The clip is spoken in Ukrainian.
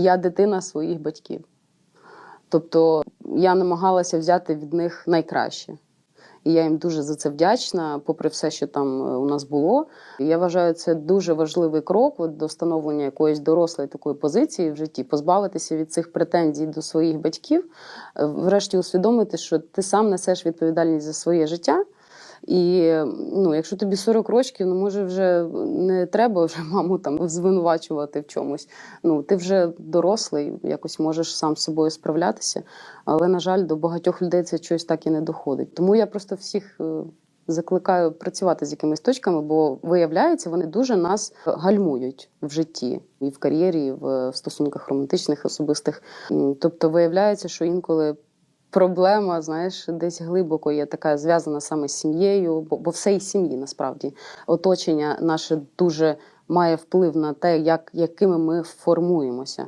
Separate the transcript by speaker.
Speaker 1: Я дитина своїх батьків. Тобто я намагалася взяти від них найкраще. І я їм дуже за це вдячна, попри все, що там е, у нас було. Я вважаю, це дуже важливий крок до встановлення якоїсь дорослої такої позиції в житті, позбавитися від цих претензій до своїх батьків, е, врешті усвідомити, що ти сам несеш відповідальність за своє життя. І ну, якщо тобі 40 років, ну може вже не треба вже маму там звинувачувати в чомусь. Ну ти вже дорослий, якось можеш сам з собою справлятися. Але на жаль, до багатьох людей це щось так і не доходить. Тому я просто всіх е, закликаю працювати з якимись точками, бо виявляється, вони дуже нас гальмують в житті і в кар'єрі, і в стосунках романтичних, особистих. Тобто, виявляється, що інколи проблема, знаєш, десь глибоко є така зв'язана саме з сім'єю, бо, бо все і сім'ї насправді оточення наше дуже має вплив на те, як, якими ми формуємося.